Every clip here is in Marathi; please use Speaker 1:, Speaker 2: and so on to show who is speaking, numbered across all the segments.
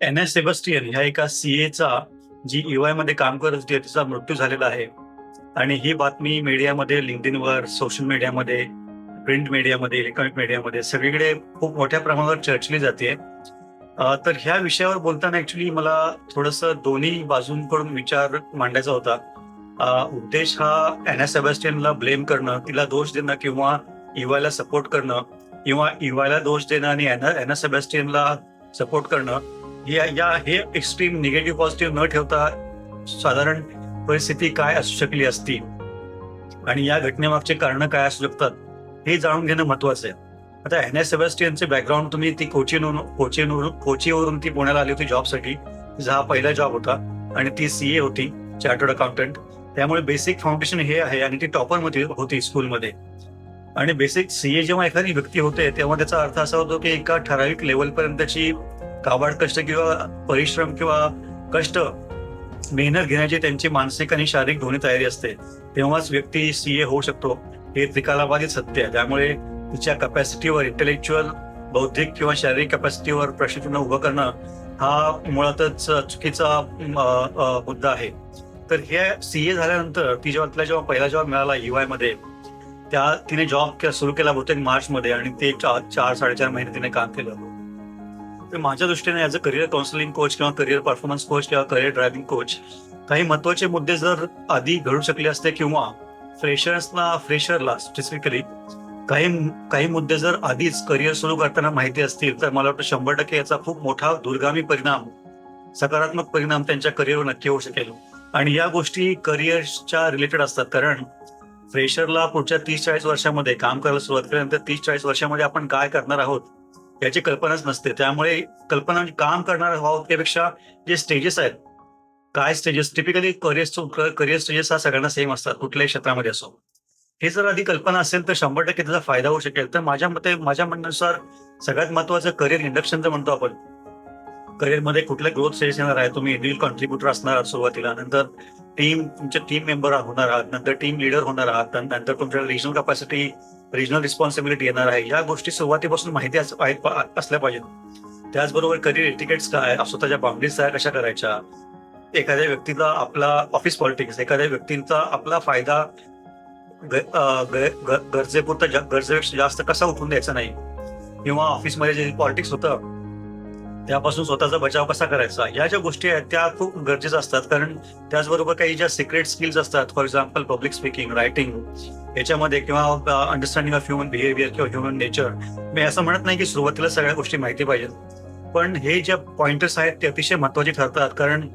Speaker 1: एन एस सेबस्टियन ह्या एका सीएचा जी युआयमध्ये काम करत होती तिचा मृत्यू झालेला आहे. आणि ही बातमी मीडियामध्ये लिंक्डइनवर सोशल मीडियामध्ये प्रिंट मीडियामध्ये इलेक्ट्रॉनिक मीडियामध्ये सगळीकडे खूप मोठ्या प्रमाणावर चर्चली जाते. तर ह्या विषयावर बोलताना ऍक्च्युली मला थोडस दोन्ही बाजूंकडून विचार मांडायचा होता. उद्देश हा एना सेबॅस्टियनला ब्लेम करणं तिला दोष देणं किंवा इवायला सपोर्ट करणं किंवा इवायला दोष देणं आणि एन एस सेबॅस्टियनला सपोर्ट करणं या या हे एक्स्ट्रीम निगेटिव्ह पॉझिटिव्ह न ठेवता साधारण परिस्थिती काय असू शकली असती? आणि या घटनेमागचे कारण काय असू शकतात हे जाणून घेणं महत्वाचं आहे. आता एन एस सेबॅस्टियनचे बॅकग्राऊंड तुम्ही ती कोचीवरून कोचीवरून कोचीवरून ती पुण्याला आली होती जॉबसाठी तिचा हा पहिला जॉब होता आणि ती सी ए होती चार्टर्ड अकाउंटंट त्यामुळे बेसिक फाउंडेशन हे आहे आणि ती टॉपरमध्ये होती स्कूलमध्ये आणि बेसिक सी ए जेव्हा एखादी व्यक्ती होते तेव्हा त्याचा अर्थ असा होतो की एका ठराविक लेवलपर्यंतची काबाड कष्ट किंवा परिश्रम किंवा कष्ट मेहनत घेण्याची त्यांची मानसिक आणि शारीरिक दोन्ही तयारी असते. तेव्हाच व्यक्ती सीए होऊ शकतो. हे त्रिकालाबाधित सत्य आहे. त्यामुळे तिच्या कपॅसिटीवर इंटेलेक्च्युअल बौद्धिक किंवा शारीरिक कपॅसिटीवर प्रशिक्षण उभं करणं हा मुळातच चुकीचा मुद्दा आहे. तर हे सीए झाल्यानंतर ती जेव्हा तिला जेव्हा पहिला जॉब मिळाला युआयमध्ये त्या तिने जॉब सुरू केला बहुतेक मार्च मध्ये आणि ते चार चार साडेचार महिने तिने काम केलं. तर माझ्या दृष्टीने as a career counselling coach किंवा करिअर परफॉर्मन्स कोच किंवा करिअर ड्रायव्हिंग कोच काही महत्त्वाचे मुद्दे जर आधी घडू शकले असते किंवा फ्रेशर्सना फ्रेशरला स्पेसिफिकली काही काही मुद्दे जर आधीच करिअर सुरू करताना माहिती असतील तर मला वाटतं शंभर टक्के याचा खूप मोठा दुर्गामी परिणाम सकारात्मक परिणाम त्यांच्या करिअरवर नक्की होऊ शकेल. आणि या गोष्टी करिअरच्या रिलेटेड असतात. कारण फ्रेशरला पुढच्या तीस चाळीस वर्षामध्ये काम करायला सुरुवात केल्यानंतर तीस चाळीस वर्षामध्ये आपण काय करणार आहोत? याची कल्पनाच नसते. त्यामुळे कल्पना म्हणजे काम करणार आहोत त्यापेक्षा जे स्टेजेस आहेत काय stages typically career career stages हा सगळ्यांना सेम असतात कुठल्याही क्षेत्रामध्ये असो. हे जर आधी कल्पना असेल तर शंभर टक्के त्याचा फायदा होऊ शकेल. तर माझ्या मते माझ्या म्हणण्यानुसार सगळ्यात महत्वाचं करिअर इंडक्शन जर म्हणतो आपण करिअरमध्ये कुठल्या ग्रोथ स्टेज येणार आहे? तुम्ही इंडिव्हिज्युअल कॉन्ट्रीब्युटर असणार आहात सुरुवातीला नंतर टीम तुमचे टीम मेंबर होणार आहात नंतर टीम लीडर होणार आहात नंतर तुमच्या रिजनल कॅपॅसिटी रिजनल रिस्पॉन्सिबिलिटी येणार आहे. या गोष्टी सुरुवातीपासून माहिती असल्या पाहिजेत त्याचबरोबर करिअर एटिकेट्स काय स्वतःच्या बाउंड्रीज काय कशा करायच्या? एखाद्या व्यक्तीला आपला ऑफिस पॉलिटिक्स एखाद्या व्यक्तींचा आपला फायदा ग- ग- गरजेपुरता गरजेपेक्षा जास्त कसा उठून द्यायचा नाही? किंवा ऑफिसमध्ये जे पॉलिटिक्स होतं त्यापासून स्वतःचा बचाव कसा करायचा? या ज्या गोष्टी आहेत त्या खूप गरजेच्या असतात. कारण त्याचबरोबर काही ज्या सिक्रेट स्किल्स असतात for example public speaking writing याच्यामध्ये किंवा अंडरस्टँडिंग ऑफ ह्युमन बिहेवियर किंवा ह्युमन नेचर मी असं म्हणत नाही की सुरुवातीला सगळ्या गोष्टी माहिती पाहिजेत. पण हे ज्या पॉइंटर्स आहेत ते अतिशय महत्त्वाचे ठरतात. कारण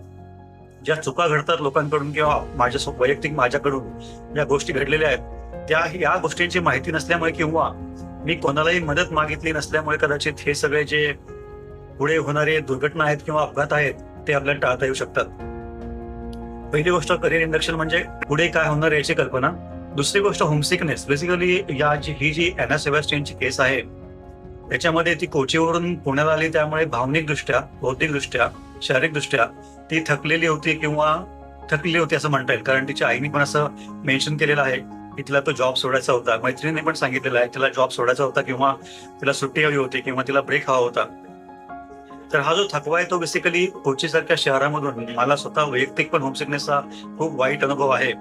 Speaker 1: ज्या चुका घडतात लोकांकडून किंवा माझ्या वैयक्तिक माझ्याकडून ज्या गोष्टी घडलेल्या आहेत त्या या गोष्टींची माहिती नसल्यामुळे किंवा मी कोणालाही मदत मागितली नसल्यामुळे कदाचित हे सगळे जे पुढे होणारे दुर्घटना आहेत किंवा अपघात आहेत ते आपल्याला टाळता येऊ शकतात. पहिली गोष्ट करिअर इंडक्शन म्हणजे पुढे काय होणार याची कल्पना. दुसरी गोष्ट होमसिकनेस बेसिकली या जी ही जी एना सेबॅस्टियनची केस आहे त्याच्यामध्ये ती कोचीवरून पुण्याला आली त्यामुळे भावनिकदृष्ट्या बौद्धिकदृष्ट्या शारीरिकदृष्ट्या ती थकलेली होती किंवा थकलेली होती असं म्हणता येईल. कारण तिच्या आईने पण असं मेन्शन केलेलं आहे की तिला तो जॉब सोडायचा होता. मैत्रिणीने पण सांगितलेलं आहे तिला जॉब सोडायचा होता किंवा तिला सुट्टी हवी होती किंवा तिला ब्रेक हवा होता. तर हा जो थकवा आहे तो बेसिकली कोची सारख्या शहरामधून मला स्वतः वैयक्तिक पण होमसिकनेसचा खूप वाईट अनुभव आहे.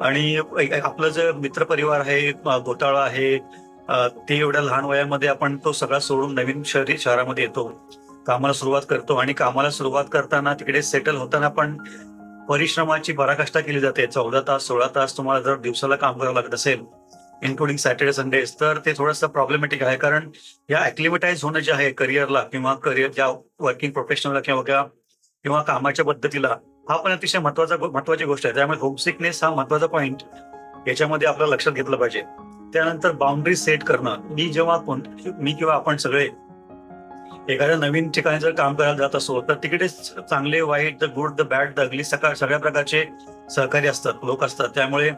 Speaker 1: आणि आपलं जे मित्रपरिवार आहे घोटाळा आहे ते एवढ्या लहान वयामध्ये आपण तो सगळा सोडून नवीन शहरी शहरामध्ये येतो. कामाला सुरुवात करतो आणि कामाला सुरुवात करताना तिकडे सेटल होताना पण परिश्रमाची पराकाष्ठा केली जाते. चौदा तास सोळा तास तुम्हाला जर दिवसाला काम करावं लागत असेल इन्क्लुडिंग सॅटर्डे संडेज तर ते थोडंसं प्रॉब्लेमॅटिक आहे. कारण या ऍक्लिमेटाईज होणं जे आहे करिअरला किंवा करिअर ज्या वर्किंग प्रोफेशनलला किंवा किंवा- किंवा कामाच्या पद्धतीला हा पण अतिशय महत्त्वाचा महत्वाची गोष्ट आहे. त्यामुळे होमसिकनेस हा महत्त्वाचा पॉईंट याच्यामध्ये आपल्याला लक्षात घेतलं पाहिजे. त्यानंतर बाउंड्री सेट करणं. मी जेव्हा कोण मी किंवा आपण सगळे एखाद्या नवीन ठिकाणी जर काम करायला जात असो तर तिकडे चांगले वाईट the good the bad the ugly सकाळ सगळ्या प्रकारचे सहकारी असतात लोक असतात. त्यामुळे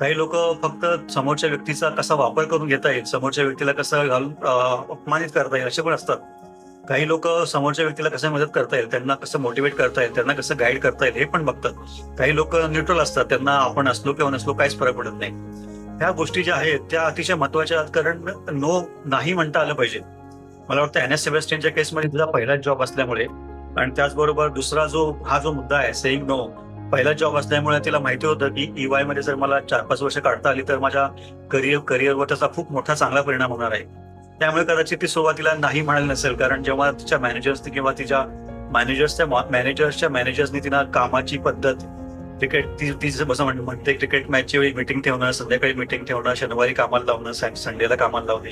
Speaker 1: काही लोक फक्त समोरच्या व्यक्तीचा कसा वापर करून घेता येईल समोरच्या व्यक्तीला कसं घालून अपमानित करता येईल असे पण असतात. काही लोक समोरच्या व्यक्तीला कसं मदत करता येईल त्यांना कसं मोटिवेट करता येईल त्यांना कसं गाईड करता येईल हे पण बघतात. काही लोक न्यूट्रल असतात त्यांना आपण असलो किंवा नसलो काहीच फरक पडत नाही. ह्या गोष्टी ज्या आहेत त्या अतिशय महत्त्वाच्या आहेत कारण नो नाही म्हणता आलं पाहिजे. मला वाटतं एन एस सेबेस्टियनच्या केसमध्ये तुझा पहिलाच जॉब असल्यामुळे आणि त्याचबरोबर दुसरा जो हा जो मुद्दा आहे सेईंग नो पहिला जॉब असल्यामुळे तिला माहिती होतं की ईवायमध्ये जर मला चार पाच वर्ष काढता आली तर माझ्या करिअर करिअरवर त्याचा खूप मोठा चांगला परिणाम होणार आहे. त्यामुळे कदाचित ती सुरुवातीला नाही म्हणाली नसेल कारण जेव्हा तिच्या मॅनेजर्सनी किंवा तिच्या मॅनेजर्सच्या मॅनेजर्सच्या मॅनेजर्सनी तिला कामाची पद्धत क्रिकेट ती ती जसं म्हणते क्रिकेट मॅचची वेळी मिटिंग ठेवणं संध्याकाळी मिटिंग ठेवणं शनिवारी कामाला लावणं संडेला कामाला लावणे.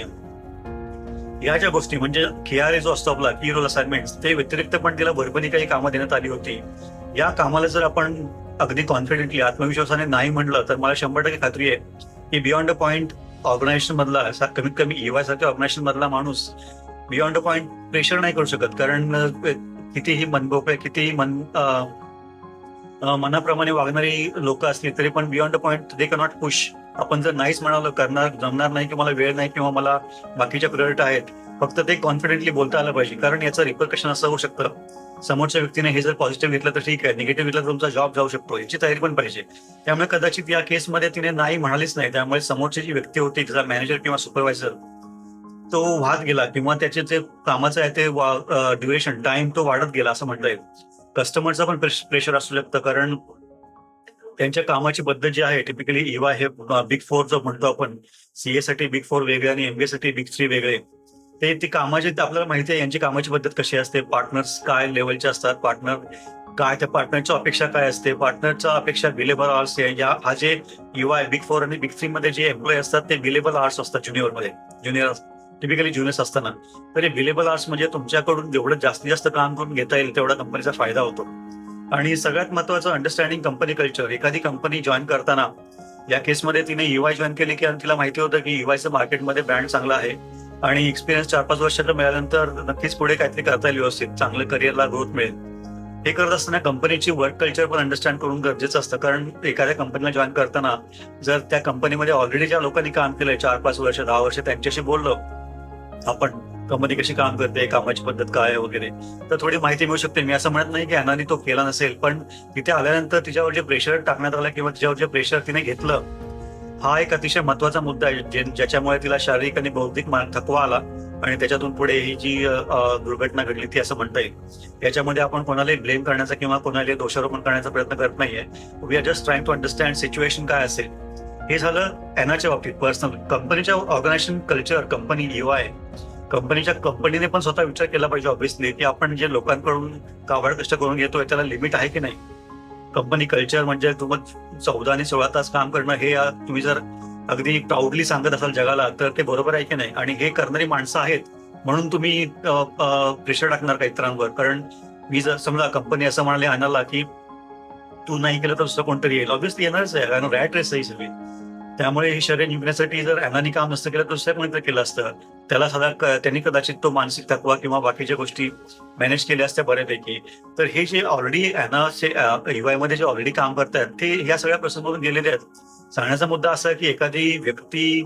Speaker 1: या ज्या गोष्टी म्हणजे केआरए जो असतो आपला की रोल असाइनमेंट ते व्यतिरिक्त पण तिला भरभरी काही कामं देण्यात आली होती. या कामाला जर आपण अगदी कॉन्फिडेंटली आत्मविश्वासाने नाही म्हटलं तर मला शंभर टक्के खात्री आहे की बियॉन्ड अ पॉईंट ऑर्गनायझेशन मधला असा कमीत कमी इवाय सारख्या ऑर्गनायझेशन मधला माणूस बियॉन्ड अ पॉईंट प्रेशर नाही करू शकत. कारण कितीही मनभोकळे कितीही मन मनाप्रमाणे वागणारी लोक असली तरी पण beyond a point they cannot push आपण जर नाहीच म्हणालो करणार जमणार नाही किंवा मला वेळ नाही किंवा मला बाकीच्या प्रियोरिटी आहेत फक्त ते कॉन्फिडेंटली बोलता आलं पाहिजे. कारण याचं रिपरकशन असं होऊ शकतं. समोरच्या व्यक्तीने हे जर पॉझिटिव्ह घेतलं तर ठीक आहे. निगेटिव्ह घेतलं तर तुमचा जॉब जाऊ शकतो. याची तयारी पण पाहिजे. त्यामुळे कदाचित या केसमध्ये तिने नाही म्हणालीच नाही. त्यामुळे समोरची जी व्यक्ती होती तिचा मॅनेजर किंवा सुपरवायझर तो वाहत गेला किंवा त्याचे जे कामाचं आहे ते ड्युरेशन टाइम तो वाढत गेला असं म्हणता येईल. कस्टमरचा पण प्रेशर असू शकतं. कारण त्यांच्या कामाची पद्धत जी आहे टिपिकली इवा हे बिग फोर जो म्हणतो आपण. सीए साठी बिग फोर वेगळे आणि एमबीए साठी बिग थ्री वेगळे. ते ती कामाची आपल्याला माहिती आहे यांची कामाची पद्धत कशी असते? पार्टनर्स काय लेवलचे असतात? पार्टनर काय त्या पार्टनरच्या अपेक्षा काय असते? पार्टनरच्या अपेक्षा विलेबल आर्ट्स या हा जे युवा आहे बिग फोर आणि बिग थ्री मध्ये जे एम्प्लॉय असतात ते विलेबल आर्ट्स असतात ज्युनियरमध्ये. ज्युनियर टिपिकली ज्युनियर्स असताना तर हे विलेबल आर्ट्स म्हणजे तुमच्याकडून जेवढं जास्तीत जास्त काम करून घेता येईल तेवढा कंपनीचा फायदा होतो. आणि सगळ्यात महत्वाचं अंडरस्टँडिंग कंपनी कल्चर एखादी कंपनी जॉईन करताना या केसमध्ये तिने युवाय जॉईन केली की तिला माहिती होतं की युवायचं मार्केटमध्ये ब्रँड चांगला आहे. आणि एक्सपिरियन्स चार पाच वर्षाचा मिळाल्यानंतर नक्कीच पुढे काहीतरी करता येईल व्यवस्थित. चांगलं करिअरला ग्रोथ मिळेल. हे करत असताना कंपनीची वर्क कल्चर पण अंडरस्टँड करून गरजेचं असतं. कारण एखाद्या कंपनीला जॉईन करताना जर त्या कंपनीमध्ये ऑलरेडी ज्या लोकांनी काम केलंय चार पाच वर्ष दहा वर्ष त्यांच्याशी बोललो आपण कंपनी कशी काम करते कामाची पद्धत काय आहे वगैरे तर थोडी माहिती मिळू शकते. मी असं म्हणत नाही की अनानी तो केला नसेल पण तिथे आल्यानंतर तिच्यावर जे प्रेशर टाकण्यात आलं किंवा तिच्यावर जे प्रेशर तिने घेतलं हा एक अतिशय महत्त्वाचा मुद्दा आहे ज्याच्यामुळे तिला शारीरिक आणि बौद्धिक थकवा आला आणि त्याच्यातून पुढे ही जी दुर्घटना घडली ती असं म्हणता येईल. याच्यामध्ये आपण कोणालाही ब्लेम करण्याचा किंवा कोणालाही दोषारोपण करण्याचा प्रयत्न करत नाहीये. We are just trying to understand situation काय असेल. हे झालं एनाच्या बाबतीत पर्सनल कंपनीच्या ऑर्गनायझेशन कल्चर कंपनी युआय कंपनीच्या कंपनीने पण स्वतः विचार केला पाहिजे ऑब्व्हियसली की आपण जे लोकांकडून कावड कष्ट करून घेतोय त्याला लिमिट आहे की नाही? कंपनी कल्चर म्हणजे तुम्हाला चौदा आणि सोळा तास काम करणं हे तुम्ही जर अगदी प्राऊडली सांगत असाल जगाला तर ते बरोबर आहे की नाही? आणि हे करणारी माणसं आहेत म्हणून तुम्ही प्रेशर टाकणार का इतरांवर? कारण मी जर समजा कंपनी असं म्हणाले आणाला की तू नाही केलं तर दुसरं कोणतरी येईल. ऑब्विसली येणारच आहे. कारण रॅट रेस आहे सगळी. त्यामुळे हे शरीर निघण्यासाठी जर अनानी काम नसतं केलं तर दुसऱ्या कोणीतरी केलं असतं. त्याला साधा त्यांनी कदाचित तो मानसिक थकवा किंवा बाकीच्या गोष्टी मॅनेज केल्या असत्या बऱ्यापैकी. तर हे जे ऑलरेडी अनाचे युवायमध्ये जे ऑलरेडी काम करतात ते या सगळ्या प्रसंगातून गेलेले आहेत. सांगण्याचा मुद्दा असा आहे की एखादी व्यक्ती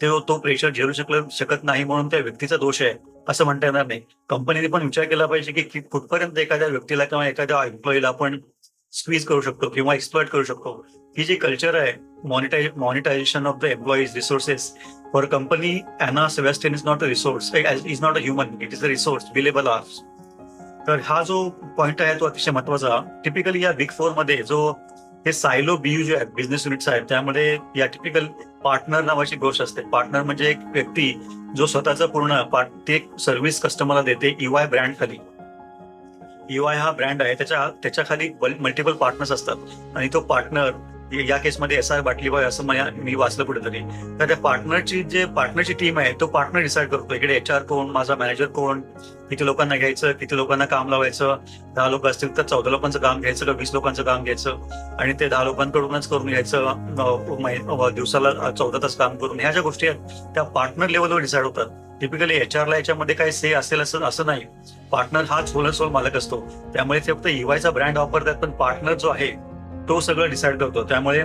Speaker 1: तो तो प्रेशर झेलू शकलं शकत नाही म्हणून त्या व्यक्तीचा दोष आहे असं म्हणता येणार नाही. कंपनीने पण विचार केला पाहिजे की कुठपर्यंत एखाद्या व्यक्तीला किंवा एखाद्या एम्प्लॉईला आपण स्क्वीज करू शकतो किंवा एक्सप्लॉइट करू शकतो. ही जी कल्चर आहे मॉनिटाय monetization of the employees resources for company Anna Sebastian is not a resource is not a human it is a resource billable hours तर हा जो पॉईंट आहे तो अतिशय महत्त्वाचा. टिपिकली या बिग फोरमध्ये जो हे सायलो बीयू जे आहेत बिझनेस युनिट्स आहेत त्यामध्ये या टिपिकल पार्टनर नावाची गोष्ट असते. पार्टनर म्हणजे एक व्यक्ती जो स्वतःचा पूर्ण पार्ट ते सर्व्हिस कस्टमरला देते E ब्रँड खाली. युआय हा ब्रँड आहे. त्याच्या त्याच्याखाली मल्टिपल पार्टनर्स असतात. आणि तो पार्टनर या केसमध्ये एस आर बाटलीबाई असं मला- मी वाचलं कुठेतरी. तर त्या पार्टनरची जे पार्टनरची टीम आहे तो पार्टनर डिसाईड करतो. इकडे एच आर कोण माझा मॅनेजर कोण? किती लोकांना घ्यायचं किती लोकांना काम लावायचं. दहा लोक असतील तर चौदा लोकांचं काम घ्यायचं का वीस लोकांचं काम घ्यायचं. आणि ते दहा लोकांकडूनच करून घ्यायचं. दिवसाला चौदा तास काम करून. ह्या ज्या गोष्टी आहेत त्या पार्टनर लेवलवर डिसाईड होतात. टिपिकली एच आरला याच्यामध्ये काही से असेल असं असं नाही. पार्टनर हाच होल सोल मालक असतो. त्यामुळे ते फक्त इवायचा ब्रँड वापरतात पण पार्टनर जो आहे तो सगळं डिसाईड करतो. त्यामुळे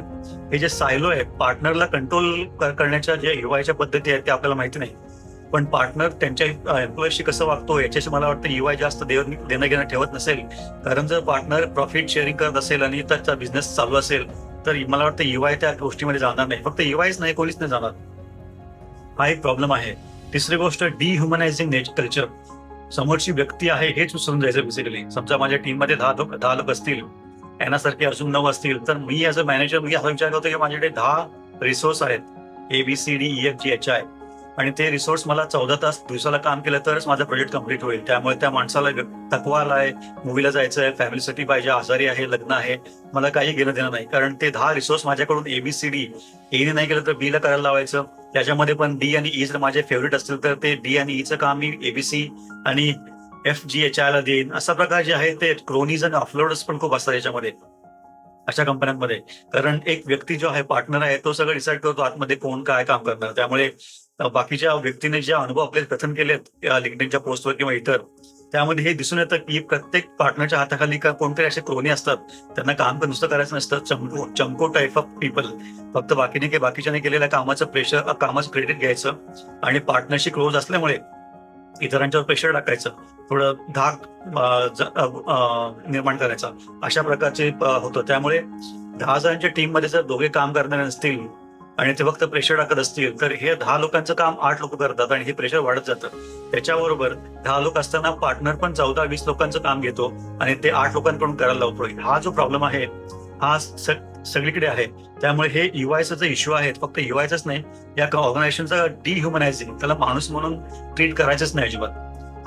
Speaker 1: हे जे सायलो आहे पार्टनरला कंट्रोल करण्याच्या ज्या युवायच्या पद्धती आहेत त्या आपल्याला माहिती नाही. पण पार्टनर त्यांच्या एम्प्लॉईशी कसं वागतो याच्याशी मला वाटतं युवाय जास्त देणं घेणं ठेवत नसेल. कारण जर पार्टनर प्रॉफिट शेअरिंग करत असेल आणि त्याचा बिझनेस चालू असेल तर मला वाटतं युवाय त्या गोष्टीमध्ये जाणार नाही. फक्त युवायच नाही कोणीच नाही जाणार. हा एक प्रॉब्लेम आहे. तिसरी गोष्ट डिह्युमनायझिंग नेचर कल्चर समोरची व्यक्ती आहे हेच विसरून जायचं बेसिकली समजा माझ्या टीममध्ये दहा लोक दहा लोक असतील यांसारखे अजून नऊ असतील तर मी ॲज अ मॅनेजर मी असा विचार करतो की माझ्याकडे दहा रिसोर्स आहेत. A B C D E F G H I आणि ते रिसोर्स मला चौदा तास दिवसाला काम केलं तरच माझा प्रोजेक्ट कंप्लीट होईल. त्यामुळे त्या माणसाला थकवा आलाय मुव्हीला जायचं आहे फॅमिलीसाठी पाहिजे आजारी आहे लग्न आहे मला काही घेणं देणं नाही. कारण ते दहा रिसोर्स माझ्याकडून एबीसीडी एने नाही केलं तर बी ला करायला लावायचं. त्याच्यामध्ये पण डी आणि ई जर माझे फेवरेट असतील तर ते डी आणि e ईचं काम मी एबीसी आणि एफ जी एच आय ला देईन. असा प्रकार जे आहे ते क्रोनीज आणि ऑफलोडर्स पण खूप असतात याच्यामध्ये. अशा कंपन्यांमध्ये कारण एक व्यक्ती जो आहे पार्टनर आहे तो सगळं डिसाईड करतो आतमध्ये कोण काय काम करणार. त्यामुळे बाकीच्या व्यक्तीने जे अनुभव आपले कथन केलेत या लिंक्डइनच्या पोस्टवर किंवा इतर त्यामध्ये हे दिसून येतं की प्रत्येक पार्टनरच्या हाताखाली का कोणतरी असे क्रोनी असतात त्यांना काम नुसतं करायचं नसतं चमको चमको टाईप ऑफ पीपल फक्त बाकीने की बाकीच्याने केलेल्या कामाचं प्रेशर कामाचं क्रेडिट घ्यायचं आणि पार्टनरशी क्लोज असल्यामुळे इतरांच्यावर प्रेशर टाकायचं थोडं धाक निर्माण करायचा. अशा प्रकारचे होतं. त्यामुळे दहा जणांच्या टीममध्ये जर दोघे काम करणारे नसतील आणि ते फक्त प्रेशर टाकत असतील. तर हे दहा लोकांचं काम आठ लोक करतात आणि हे प्रेशर वाढत जातं. त्याच्याबरोबर दहा लोक असताना पार्टनर पण चौदा वीस लोकांचं काम घेतो आणि ते आठ लोकांकडून करायला लावतो. हा जो प्रॉब्लेम आहे हा सगळीकडे आहे. त्यामुळे हे युवायचा इश्यू आहे फक्त युआयचाच नाही या ऑर्गनायझेशनचा डिह्युमनायझिंग त्याला माणूस म्हणून ट्रीट करायचंच नाही अजिबात.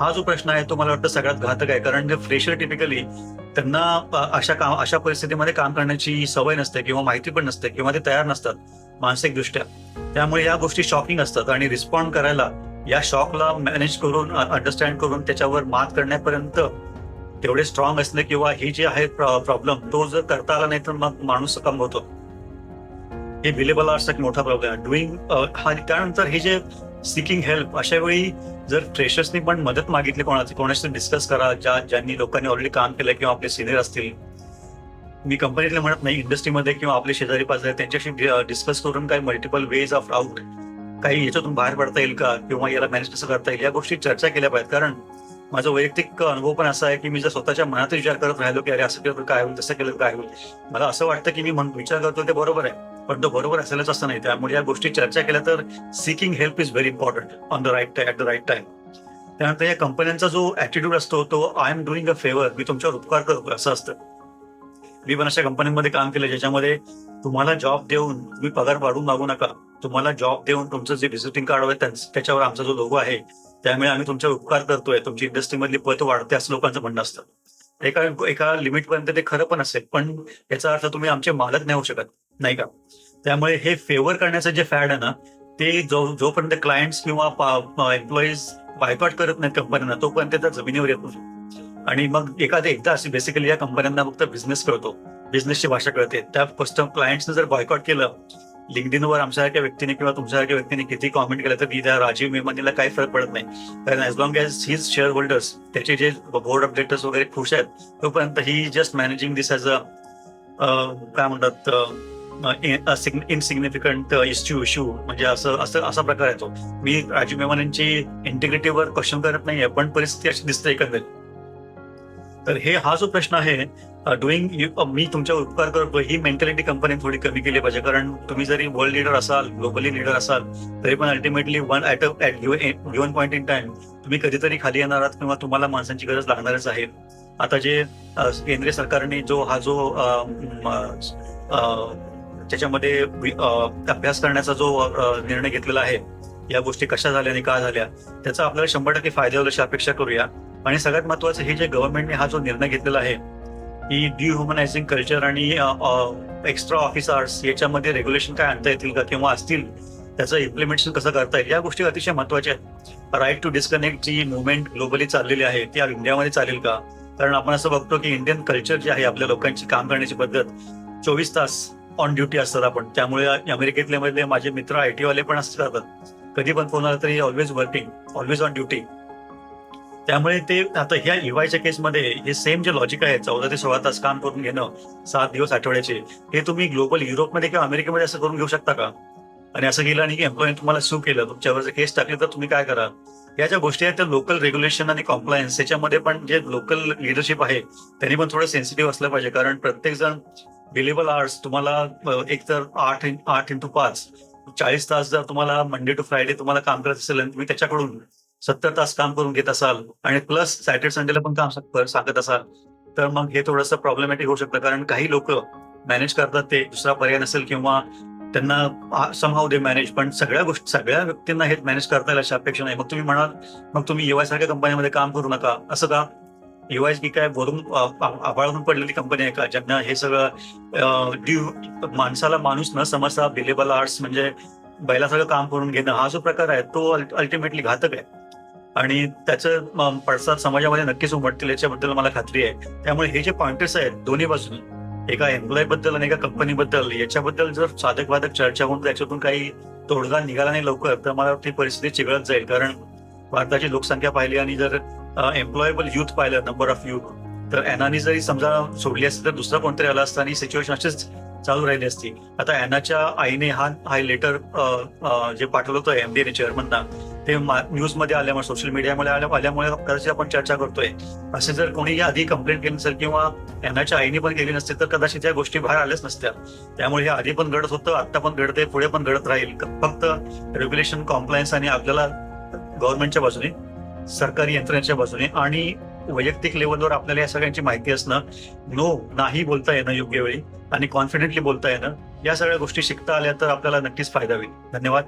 Speaker 1: हा जो प्रश्न आहे तो मला वाटतं सगळ्यात घातक आहे. कारण जे फ्रेशर टिपिकली त्यांना अशा काम अशा परिस्थितीमध्ये काम करण्याची सवय नसते किंवा माहिती पण नसते किंवा ते तयार नसतात. मानसिकदृष्ट्या. त्यामुळे या गोष्टी शॉकिंग असतात आणि रिस्पॉन्ड करायला या शॉकला मॅनेज करून अंडरस्टँड करून त्याच्यावर मात करण्यापर्यंत तेवढे स्ट्रॉंग असले किंवा हे जे आहे प्रॉब्लेम तो जर करता आला नाही तर मग माणूस कम होतो हे बिलेबल आर्ट्स एक मोठा प्रॉब्लेम आहे. डुईंग हा त्यानंतर हे जे सिकिंग हेल्प अशा वेळी जर फ्रेशर्सनी पण मदत मागितली कोणाची कोणाशी डिस्कस करा ज्या ज्यांनी लोकांनी ऑलरेडी काम केलं किंवा आपले सिनियर असतील मी कंपनीतले म्हणत नाही इंडस्ट्रीमध्ये किंवा आपले शेजारी पाजारी त्यांच्याशी डिस्कस करून काही मल्टिपल वेज ऑफ आउट काही याच्यातून बाहेर पडता येईल का? किंवा याला मॅनेज कसं करता येईल? या गोष्टी चर्चा केल्या पाहिजेत. कारण माझा वैयक्तिक अनुभव पण असा आहे की मी जर स्वतःच्या मनात विचार करत राहिलो की अरे असं केलं तर काय होईल तसं केलं तर काय होईल? मला असं वाटतं की मी विचार करतो ते बरोबर आहे. पण तो बरोबर असेलच असं नाही. त्यामुळे या गोष्टी चर्चा केल्या तर seeking help is very important on the right at the right time त्यानंतर या कंपन्यांचा जो ऍटिट्यूड असतो तो I am doing a favour मी तुमच्यावर उपकार करतो असं असतं. मी पण अशा कंपन्यांमध्ये काम केलं ज्याच्यामध्ये तुम्हाला जॉब देऊन तुम्ही पगार वाढवून मागू नका. तुम्हाला जॉब देऊन तुमचं जे व्हिजिटिंग कार्ड आहे त्याच्यावर आमचा जो लोगो आहे त्यामुळे आम्ही तुमचा उपकार करतोय. तुमची इंडस्ट्रीमधली पत वाढते असं लोकांचं म्हणणं असतं. एका एका लिमिट पर्यंत ते खरं पण असेल पण याचा अर्थ तुम्ही आमचे मालक नाही होऊ शकत नाही का? त्यामुळे हे फेवर करण्याचं जे फॅड आहे ना ते जो जोपर्यंत क्लायंट्स किंवा एम्प्लॉईज बायकॉट करत नाहीत कंपन्यांना तोपर्यंत त्या जमिनीवर येत नाही. आणि मग एखाद्या एकदा अशी बेसिकली या कंपन्यांना फक्त बिझनेस कळतो बिझनेसची भाषा कळते. त्या कस्टम क्लायंट्सने जर बॉयकॉट केलं लिंकडिनवर आमच्यासारख्या व्यक्तीने किंवा तुमच्यासारख्या व्यक्तीने किती कॉमेंट केलं तर त्या राजीव मेमानीला काही फरक पडत नाही. कारण as long as his shareholders त्याचे जे बोर्ड ऑफ डिरेक्टर्स वगैरे खुश आहेत तोपर्यंत ही just managing this as a काय म्हणतात इनसिग्निफिकंट इश्यू इश्यू म्हणजे असं असं असा प्रकार आहे तो. मी राजीव मेमानींची इंटिग्रिटीवर क्वेश्चन करत नाहीये पण परिस्थिती अशी दिसते एकंदरीत. तर हे हा जो प्रश्न आहे डुईंग मी तुमच्या उपकार करतो ही मेंटॅलिटी कंपनी थोडी कमी केली पाहिजे. कारण तुम्ही जरी वर्ल्ड लीडर असाल ग्लोबली लीडर असाल तरी पण ultimately one at at given point in time तुम्ही कधीतरी खाली येणार आहात किंवा तुम्हाला माणसांची गरज लागणारच आहे. आता जे केंद्रीय सरकारने जो हा जो त्याच्यामध्ये अभ्यास करण्याचा जो निर्णय घेतलेला आहे या गोष्टी कशा झाल्या आणि का झाल्या त्याचा आपल्याला शंभर टक्के फायदा होईल अशी अपेक्षा करूया. आणि सगळ्यात महत्वाचं हे जे गव्हर्नमेंटने हा जो निर्णय घेतलेला आहे की डिह्युमनायझिंग कल्चर आणि एक्स्ट्रा ऑफिसर्स याच्यामध्ये रेग्युलेशन काय आणता येतील का किंवा असतील त्याचं इम्प्लिमेंटेशन कसं करता येईल या गोष्टी अतिशय महत्त्वाच्या आहेत. राईट टू डिस्कनेक्ट जी मुवमेंट ग्लोबली चाललेली आहे ती इंडियामध्ये चालेल का? कारण आपण असं बघतो की इंडियन कल्चर जे आहे आपल्या लोकांची काम करण्याची पद्धत चोवीस तास ऑन ड्युटी असतात आपण. त्यामुळे अमेरिकेतले मधले माझे मित्र आयटीवाले वाले पण असतात. कधी पण फोन आला तरी always working always on duty त्यामुळे ते आता ह्या इवायच्या केसमध्ये हे सेम जे लॉजिक आहे चौदा ते सोळा तास काम करून घेणं सात दिवस आठवड्याचे हे तुम्ही ग्लोबल युरोपमध्ये किंवा अमेरिकेमध्ये असं करून घेऊ शकता का? आणि असं केलं आणि की एम्प्लॉईने तुम्हाला सू केलं तुमच्यावर जर केस टाकली तर तुम्ही काय करा? या ज्या गोष्टी आहेत त्या लोकल रेग्युलेशन आणि कॉम्प्लायन्स याच्यामध्ये पण जे लोकल लिडरशिप आहे त्यांनी पण थोडं सेन्सिटिव्ह असलं पाहिजे. कारण प्रत्येक जण बिलेबल आर्ट्स तुम्हाला एक तर आठ इन- आठ इंटू पाच चाळीस तास जर तुम्हाला मंडे टू फ्रायडे तुम्हाला काम करत असेल तुम्ही त्याच्याकडून सत्तर तास काम करून घेत असाल आणि प्लस सॅटर्डे संडेला पण काम सांगत असाल तर मग हे थोडंसं प्रॉब्लेमॅटिक होऊ शकतं. कारण काही लोक मॅनेज करतात ते दुसरा पर्याय नसेल किंवा त्यांना समहाव दे मॅनेज पण सगळ्या गोष्टी सगळ्या व्यक्तींना हे मॅनेज करता येईल अशी अपेक्षा नाही. मग तुम्ही म्हणाल मग तुम्ही युवाय सारख्या कंपनीमध्ये काम करू नका. असं का? युवाय की काय वरून अ, पडलेली कंपनी आहे का? ज्यांना हे सगळं ड्यू माणसाला माणूस न समजता बिलेबल आर्ट्स म्हणजे बैलासारखं काम करून घेणं हा जो प्रकार आहे तो अल्टिमेटली घातक आहे. आणि त्याचं पडसाद समाजामध्ये नक्कीच उमटतील याच्याबद्दल मला खात्री आहे. त्यामुळे हे जे पॉइंटर्स आहेत दोन्ही बाजून एका एम्प्लॉयबद्दल आणि एका कंपनीबद्दल याच्याबद्दल जर साधक वादक चर्चा होऊन त्याच्यातून काही तोडगा निघाला नाही लवकर तर मला ती परिस्थिती चिघळत जाईल. कारण भारताची लोकसंख्या पाहिली आणि जर एम्प्लॉयबल युथ पाहिलं नंबर ऑफ युथ तर एनानी जरी समजा सोडली असती तर दुसरा कोणतरी आला असता आणि सिच्युएशन असेच चालू राहिली असती. आता एनाच्या आईने हा हा लेटर जे पाठवलं होतं एमडीए चेअरमनना ते न्यूजमध्ये आल्यामुळे सोशल मीडियामध्ये आल्यामुळे कदाचित आपण चर्चा करतोय. असे जर कोणी आधी कंप्लेंट केली नसेल किंवा एनाच्या आईने पण केली नसते तर कदाचित या गोष्टी बाहेर आल्याच नसत्या. त्यामुळे हे आधी पण घडत होतं आता पण घडते पुढे पण घडत राहील. फक्त रेग्युलेशन कॉम्प्लायन्स आणि आपल्याला गव्हर्नमेंटच्या बाजूने सरकारी यंत्रणेच्या बाजूने आणि वैयक्तिक लेवलवर आपल्याला या सगळ्यांची माहिती असणं नो नाही बोलता येणं योग्य वेळी आणि कॉन्फिडेंटली बोलता येणं या सगळ्या गोष्टी शिकता आल्या तर आपल्याला नक्कीच फायदा होईल. धन्यवाद.